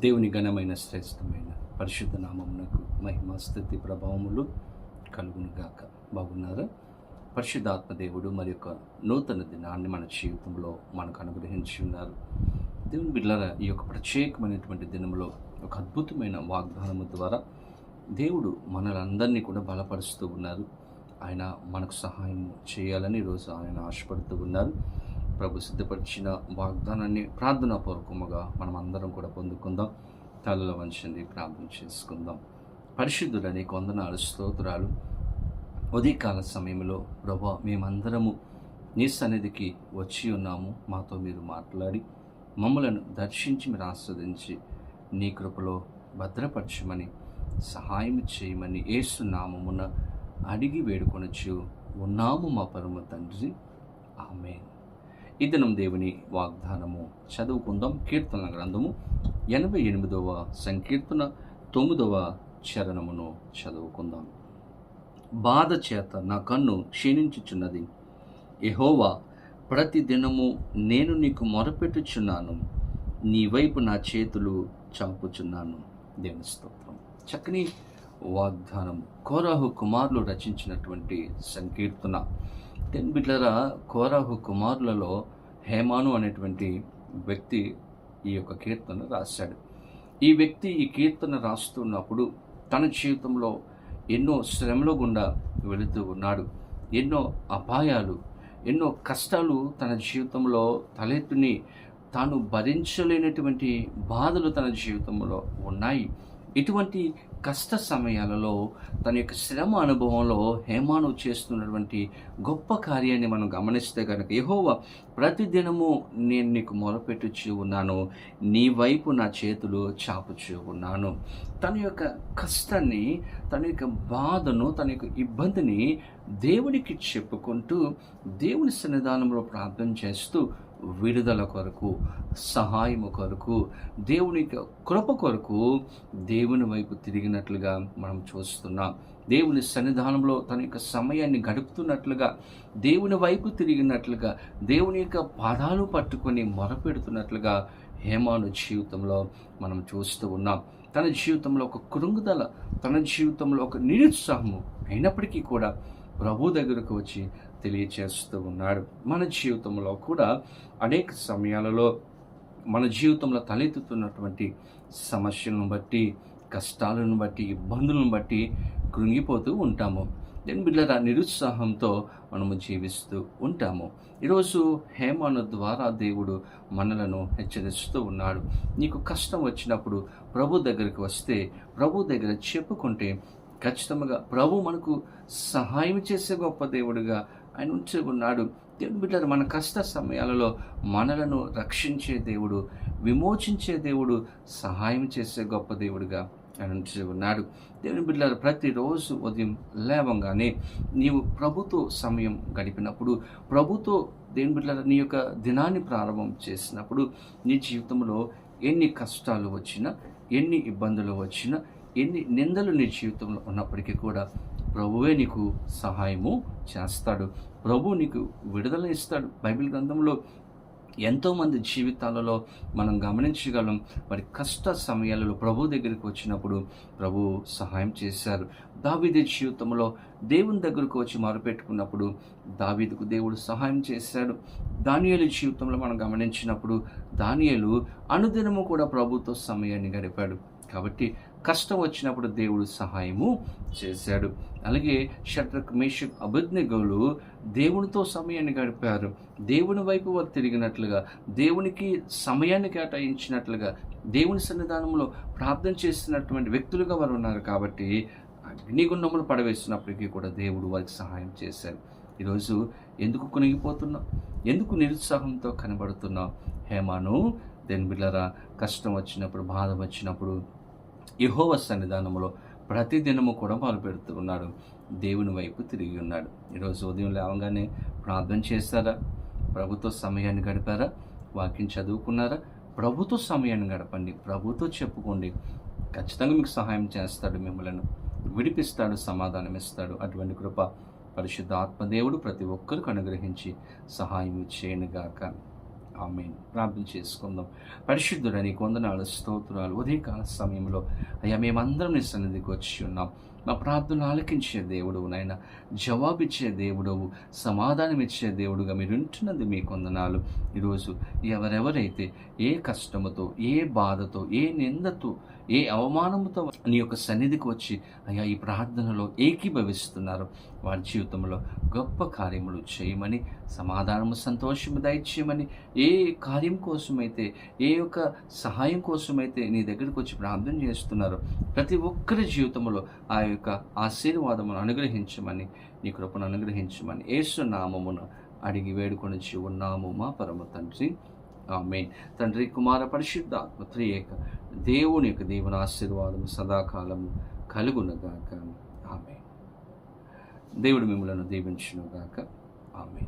దేవుని ఘనమైన శ్రేష్టమైన పరిశుద్ధ నామమునకు మహిమ స్థితి ప్రభావములు కలుగునుగాక. బాగున్నారా? పరిశుద్ధాత్మ దేవుడు మరి యొక్క నూతన దినాన్ని మన జీవితంలో మనకు అనుగ్రహించి ఉన్నారు. దేవుని బిడ్డలారా ఈ యొక్క ప్రత్యేకమైనటువంటి దినంలో ఒక అద్భుతమైన వాగ్దానము ద్వారా దేవుడు మనలందరినీ కూడా బలపరుస్తూ ఉన్నారు. ఆయన మనకు సహాయం చేయాలని ఈరోజు ఆయన ఆశపడుతూ ఉన్నారు. ప్రభు సిద్ధపరిచిన వాగ్దానాన్ని ప్రార్థనాపూర్వకముగా మనం అందరం కూడా పొందుకుందాం. తలలో వంచండి ప్రార్థన చేసుకుందాం. పరిశుద్ధులని కొందనాలు స్తోత్రాలు. ఉదయకాల సమయంలో ప్రభా మేమందరము నీ సన్నిధికి వచ్చి ఉన్నాము. మాతో మీరు మాట్లాడి మమ్మలను దర్శించి మీరు ఆస్వాదించి నీ కృపలో భద్రపరచమని సహాయం చేయమని ఏసునామమున అడిగి వేడుకొనొచ్చు. ఉన్నాము మా పరమ తండ్రి. ఆమె ఈ దినం దేవుని వాగ్దానము. చదువుకుందాం కీర్తన గ్రంథము. ఎనభై ఎనిమిదవ సంకీర్తన తొమ్మిదవ చరణమును చదువుకుందాం. బాధ చేత నా కన్ను క్షీణించుచున్నది. ఎహోవా ప్రతి దినము నేను నీకు మొరపెట్టుచున్నాను. నీ వైపు నా చేతులు చాపుచున్నాను. దేవుని స్తోత్రం. చక్కని వాగ్దానం. కోరాహు కుమారులు రచించినటువంటి సంకీర్తన. టెన్ బిడ్లరా కోరాహు కుమారులలో హేమాను అనేటువంటి వ్యక్తి ఈ యొక్క కీర్తన రాశాడు. ఈ వ్యక్తి ఈ కీర్తన రాస్తున్నప్పుడు తన జీవితంలో ఎన్నో శ్రమల గుండా వెళుతూ ఉన్నాడు. ఎన్నో అపాయాలు ఎన్నో కష్టాలు తన జీవితంలో తలెత్తుని తాను భరించలేనటువంటి బాధలు తన జీవితంలో ఉన్నాయి. ఇటువంటి కష్ట సమయాలలో తన యొక్క శ్రమ అనుభవంలో హేమాను చేస్తున్నటువంటి గొప్ప కార్యాన్ని మనం గమనిస్తే కనుక యహోవ ప్రతిదినము నేను నీకు మొరపెట్టుచు ఉన్నాను. నీ వైపు నా చేతులు చాపుచూ ఉన్నాను. తన యొక్క కష్టాన్ని తన యొక్క బాధను తన యొక్క ఇబ్బందిని దేవునికి చెప్పుకుంటూ దేవుని సన్నిధానంలో ప్రార్థన చేస్తూ విడుదల కొరకు సహాయము కొరకు దేవుని యొక్క కృప కొరకు దేవుని వైపు తిరిగినట్లుగా మనం చూస్తున్నాం. దేవుని సన్నిధానంలో తన యొక్క సమయాన్ని గడుపుతున్నట్లుగా దేవుని వైపు తిరిగినట్లుగా దేవుని యొక్క పాదాలు పట్టుకొని మొరపెడుతున్నట్లుగా హేమాను జీవితంలో మనం చూస్తూ ఉన్నాం. తన జీవితంలో ఒక కృంగుదల తన జీవితంలో ఒక నిరుత్సాహము అయినప్పటికీ కూడా ప్రభు దగ్గరకు వచ్చి తెలియచేస్తూ ఉన్నాడు. మన జీవితంలో కూడా అనేక సమయాలలో మన జీవితంలో తలెత్తుతున్నటువంటి సమస్యలను బట్టి కష్టాలను బట్టి ఇబ్బందులను బట్టి కృంగిపోతూ ఉంటాము. దేని బిడ్డల నిరుత్సాహంతో మనము జీవిస్తూ ఉంటాము. ఈరోజు హేమాను ద్వారా దేవుడు మనలను హెచ్చరిస్తూ ఉన్నాడు. నీకు కష్టం వచ్చినప్పుడు ప్రభు దగ్గరికి వస్తే ప్రభు దగ్గర చెప్పుకుంటే ఖచ్చితంగా ప్రభు మనకు సహాయం చేసే గొప్ప దేవుడుగా ఆయన ఉంచి ఉన్నాడు. దేవుని బిడ్డలు మన కష్ట సమయాలలో మనలను రక్షించే దేవుడు విమోచించే దేవుడు సహాయం చేసే గొప్ప దేవుడుగా ఆయన ఉంచి ఉన్నాడు. దేవుని బిడ్డలు ప్రతిరోజు ఉదయం లేవంగానే నీవు ప్రభుతో సమయం గడిపినప్పుడు ప్రభుతో దేవుని బిడ్డల నీ యొక్క దినాన్ని ప్రారంభం చేసినప్పుడు నీ జీవితంలో ఎన్ని కష్టాలు వచ్చినా ఎన్ని ఇబ్బందులు వచ్చినా ఎన్ని నిందలు నీ జీవితంలో ఉన్నప్పటికీ కూడా ప్రభువే నీకు సహాయము చేస్తాడు. ప్రభు నీకు విడుదల ఇస్తాడు. బైబిల్ గ్రంథంలో ఎంతోమంది జీవితాలలో మనం గమనించగలం. మరి కష్ట సమయాలలో ప్రభు దగ్గరికి వచ్చినప్పుడు ప్రభు సహాయం చేశారు. దావీది జీవితంలో దేవుని దగ్గరకు వచ్చి మారుపెట్టుకున్నప్పుడు దావీదుకు దేవుడు సహాయం చేశాడు. దానియలు జీవితంలో మనం గమనించినప్పుడు దానియలు అనుదినము కూడా ప్రభుతో సమయాన్ని గడిపాడు. కాబట్టి కష్టం వచ్చినప్పుడు దేవుడు సహాయము చేశాడు. అలాగే షట్రక్ మేషక్ అభిజ్ఞలు దేవునితో సమయాన్ని గడిపారు. దేవుని వైపు వారు తిరిగినట్లుగా దేవునికి సమయాన్ని కేటాయించినట్లుగా దేవుని సన్నిధానంలో ప్రార్థన చేసినటువంటి వ్యక్తులుగా వారు ఉన్నారు కాబట్టి అగ్నిగుండములు పడవేసినప్పటికీ కూడా దేవుడు వారికి సహాయం చేశారు. ఈరోజు ఎందుకు కొనిగిపోతున్నావు ఎందుకు నిరుత్సాహంతో కనబడుతున్నావు హేమాను దేని బిళ్ళరా కష్టం వచ్చినప్పుడు బాధ వచ్చినప్పుడు యహోవ సన్నిధానంలో ప్రతిదినము కూడా పాలు పెడుతున్నాడు. దేవుని వైపు తిరిగి ఉన్నాడు. ఈరోజు ఉదయం లేవగానే ప్రార్థన చేస్తారా ప్రభుత్వ సమయాన్ని గడిపారా? వాక్యం చదువుకున్నారా? ప్రభుత్వ సమయాన్ని గడపండి. ప్రభుతో చెప్పుకోండి. ఖచ్చితంగా మీకు సహాయం చేస్తాడు మిమ్మల్ని. విడిపిస్తాడు సమాధానం ఇస్తాడు అటువంటి కృప పరిశుద్ధ ఆత్మదేవుడు ప్రతి ఒక్కరికి అనుగ్రహించి సహాయం చేయనుగాక. ఆమె ప్రార్థన చేసుకుందాం. పరిశుద్ధుడు నీకు వందనాలు స్తోత్రాలు. ఉదయకాల సమయంలో అయ్యా మేమందరం నీ సన్నిధికి వచ్చి ఉన్నాం. మా ప్రార్థనలు ఆలకించే దేవుడు నాయన. జవాబిచ్చే దేవుడవు సమాధానం ఇచ్చే దేవుడుగా మీరు ఉంటున్నది మీ కొందనాలు ఈరోజు ఎవరెవరైతే ఏ కష్టముతో ఏ బాధతో ఏ నిందతో ఏ అవమానముతో నీ యొక్క సన్నిధికి వచ్చి అయ్యా ఈ ప్రార్థనలో ఏకీభవిస్తున్నారు వారి జీవితంలో గొప్ప కార్యములు చేయమని సమాధానము సంతోషము దయచేయమని ఏ ఏ కార్యం కోసమైతే ఏ యొక్క సహాయం కోసమైతే నీ దగ్గరికి వచ్చి ప్రార్థన చేస్తున్నారో ప్రతి ఒక్కరి జీవితంలో ఆ యొక్క ఆశీర్వాదమును అనుగ్రహించమని నీ కృపను అనుగ్రహించమని యేసు నామమును అడిగి వేడుకొని ఉన్నాము మా పరమ తండ్రి. ఆమె తండ్రి కుమార పరిశుద్ధాత్మ త్రియేక దేవుని యొక్క దేవుని ఆశీర్వాదము సదాకాలము కలుగునగాక. ఆమె దేవుడు మిమ్మలను దీవించునుగాక. ఆమె